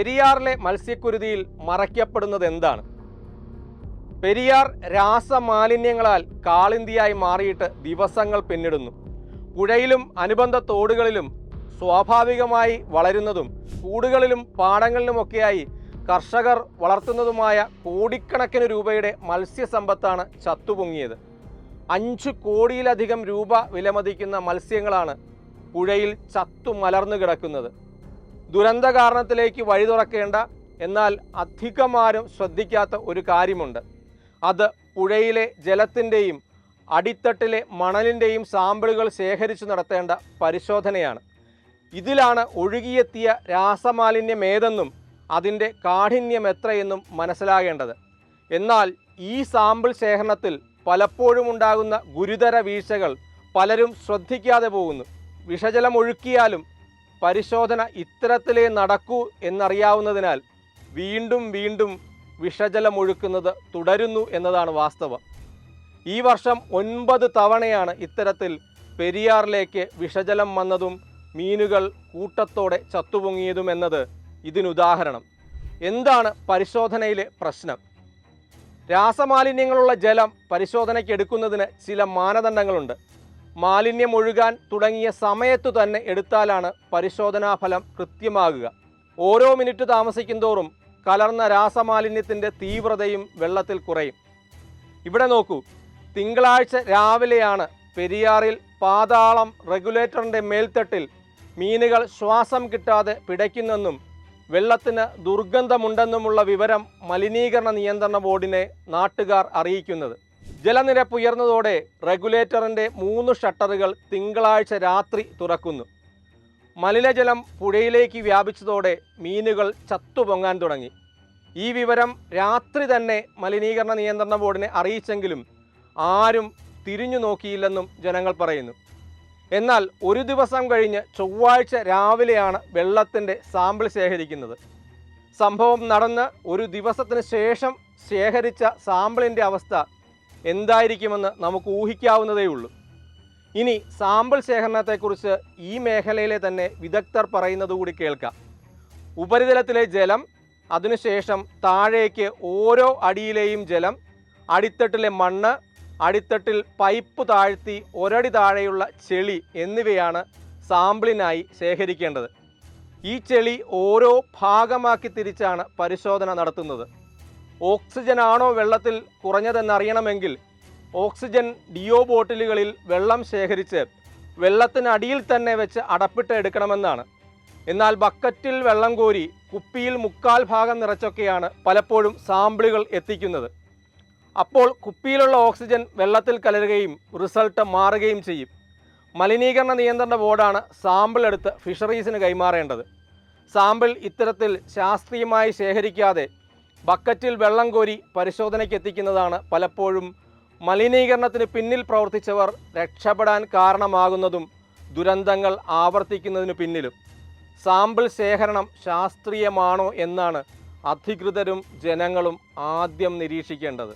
പെരിയാറിലെ മത്സ്യക്കുരുതിയിൽ മറയ്ക്കപ്പെടുന്നത് എന്താണ്? പെരിയാർ രാസമാലിന്യങ്ങളാൽ കാളിന്തിയായി മാറിയിട്ട് ദിവസങ്ങൾ പിന്നിടുന്നു. പുഴയിലും അനുബന്ധ തോടുകളിലും സ്വാഭാവികമായി വളരുന്നതും കൂടുകളിലും പാടങ്ങളിലുമൊക്കെയായി കർഷകർ വളർത്തുന്നതുമായ കോടിക്കണക്കിന് രൂപയുടെ മത്സ്യസമ്പത്താണ് ചത്തുപൊങ്ങിയത്. അഞ്ച് കോടിയിലധികം രൂപ വിലമതിക്കുന്ന മത്സ്യങ്ങളാണ് പുഴയിൽ ചത്തു മലർന്നു കിടക്കുന്നത്. ദുരന്ത കാരണത്തിലേക്ക് വഴി തുറക്കേണ്ട എന്നാൽ അധികമാരും ശ്രദ്ധിക്കാത്ത ഒരു കാര്യമുണ്ട്. അത് പുഴയിലെ ജലത്തിന്റെയും അടിത്തട്ടിലെ മണലിന്റെയും സാമ്പിളുകൾ ശേഖരിച്ചു നടത്തേണ്ട പരിശോധനയാണ്. ഇതിലാണ് ഒഴുകിയെത്തിയ രാസമാലിന്യം ഏതെന്നും അതിന്റെ കാഠിന്യം എത്രയെന്നും മനസ്സിലാകേണ്ടത്. എന്നാൽ ഈ സാമ്പിൾ ശേഖരണത്തിൽ പലപ്പോഴും ഉണ്ടാകുന്ന ഗുരുതര വീഴ്ചകൾ പലരും ശ്രദ്ധിക്കാതെ പോകുന്നു. വിഷജലം ഒഴുക്കിയാലും പരിശോധന ഇത്തരത്തിലേ നടക്കൂ എന്നറിയാവുന്നതിനാൽ വീണ്ടും വീണ്ടും വിഷജലം ഒഴുക്കുന്നത് തുടരുന്നു എന്നതാണ് വാസ്തവം. ഈ വർഷം ഒൻപത് തവണയാണ് ഇത്തരത്തിൽ പെരിയാറിലേക്ക് വിഷജലം വന്നതും മീനുകൾ കൂട്ടത്തോടെ ചത്തുപൊങ്ങിയതും എന്നത് ഇതിനുദാഹരണം. എന്താണ് പരിശോധനയിലെ പ്രശ്നം? രാസമാലിന്യങ്ങളുള്ള ജലം പരിശോധനയ്ക്ക് എടുക്കുന്നതിന് ചില മാനദണ്ഡങ്ങളുണ്ട്. മാലിന്യം ഒഴുകാൻ തുടങ്ങിയ സമയത്തു തന്നെ എടുത്താലാണ് പരിശോധനാ ഫലം കൃത്യമാകുക. ഓരോ മിനിറ്റ് താമസിക്കും തോറും കലർന്ന രാസമാലിന്യത്തിന്റെ തീവ്രതയും വെള്ളത്തിൽ കുറയും. ഇവിടെ നോക്കൂ തിങ്കളാഴ്ച രാവിലെയാണ് പെരിയാറിൽ പാതാളം റെഗുലേറ്ററിന്റെ മേൽത്തട്ടിൽ മീനുകൾ ശ്വാസം കിട്ടാതെ പിടയ്ക്കുന്നെന്നും വെള്ളത്തിന് ദുർഗന്ധമുണ്ടെന്നുമുള്ള വിവരം മലിനീകരണ നിയന്ത്രണ ബോർഡിനെ നാട്ടുകാർ അറിയിക്കുന്നത്. ജലനിരപ്പ് ഉയർന്നതോടെ റെഗുലേറ്ററിന്റെ മൂന്ന് ഷട്ടറുകൾ തിങ്കളാഴ്ച രാത്രി തുറക്കുന്നു. മലിനജലം പുഴയിലേക്ക് വ്യാപിച്ചതോടെ മീനുകൾ ചത്തുപൊങ്ങാൻ തുടങ്ങി. ഈ വിവരം രാത്രി തന്നെ മലിനീകരണ നിയന്ത്രണ ബോർഡിനെ അറിയിച്ചെങ്കിലും ആരും തിരിഞ്ഞു നോക്കിയില്ലെന്നും ജനങ്ങൾ പറയുന്നു. എന്നാൽ ഒരു ദിവസം കഴിഞ്ഞ് ചൊവ്വാഴ്ച രാവിലെയാണ് വെള്ളത്തിന്റെ സാമ്പിൾ ശേഖരിക്കുന്നത്. സംഭവം നടന്ന് ഒരു ദിവസത്തിന് ശേഷം ശേഖരിച്ച സാമ്പിളിന്റെ അവസ്ഥ എന്തായിരിക്കുമെന്ന് നമുക്ക് ഊഹിക്കാവുന്നതേ ഉള്ളൂ. ഇനി സാമ്പിൾ ശേഖരണത്തെക്കുറിച്ച് ഈ മേഖലയിലെ തന്നെ വിദഗ്ധർ പറയുന്നത് കൂടി കേൾക്കാം. ഉപരിതലത്തിലെ ജലം അതിനുശേഷം താഴേക്ക് ഓരോ അടിയിലെയും ജലം അടിത്തട്ടിലെ മണ്ണ് അടിത്തട്ടിൽ പൈപ്പ് താഴ്ത്തി ഒരടി താഴെയുള്ള ചെളി എന്നിവയാണ് സാമ്പിളിനായി ശേഖരിക്കേണ്ടത്. ഈ ചെളി ഓരോ ഭാഗമാക്കി തിരിച്ചാണ് പരിശോധന നടത്തുന്നത്. ഓക്സിജൻ ആണോ വെള്ളത്തിൽ കുറഞ്ഞതെന്നറിയണമെങ്കിൽ ഓക്സിജൻ ഡിയോ ബോട്ടിലുകളിൽ വെള്ളം ശേഖരിച്ച് വെള്ളത്തിനടിയിൽ തന്നെ വെച്ച് അടപ്പിട്ട് എടുക്കണമെന്നാണ്. എന്നാൽ ബക്കറ്റിൽ വെള്ളം കോരി കുപ്പിയിൽ മുക്കാൽ ഭാഗം നിറച്ചൊക്കെയാണ് പലപ്പോഴും സാമ്പിളുകൾ എത്തിക്കുന്നത്. അപ്പോൾ കുപ്പിയിലുള്ള ഓക്സിജൻ വെള്ളത്തിൽ കലരുകയും റിസൾട്ട് മാറുകയും ചെയ്യും. മലിനീകരണ നിയന്ത്രണ ബോർഡാണ് സാമ്പിൾ എടുത്ത് ഫിഷറീസിന് കൈമാറേണ്ടത്. സാമ്പിൾ ഇത്തരത്തിൽ ശാസ്ത്രീയമായി ശേഖരിക്കാതെ ബക്കറ്റിൽ വെള്ളം കോരി പരിശോധനയ്ക്ക് എത്തിക്കുന്നതാണ് പലപ്പോഴും മലിനീകരണത്തിന് പിന്നിൽ പ്രവർത്തിച്ചവർ രക്ഷപ്പെടാൻ കാരണമാകുന്നതും ദുരന്തങ്ങൾ ആവർത്തിക്കുന്നതിന് പിന്നിലും. സാമ്പിൾ ശേഖരണം ശാസ്ത്രീയമാണോ എന്നാണ് അധികൃതരും ജനങ്ങളും ആദ്യം നിരീക്ഷിക്കേണ്ടത്.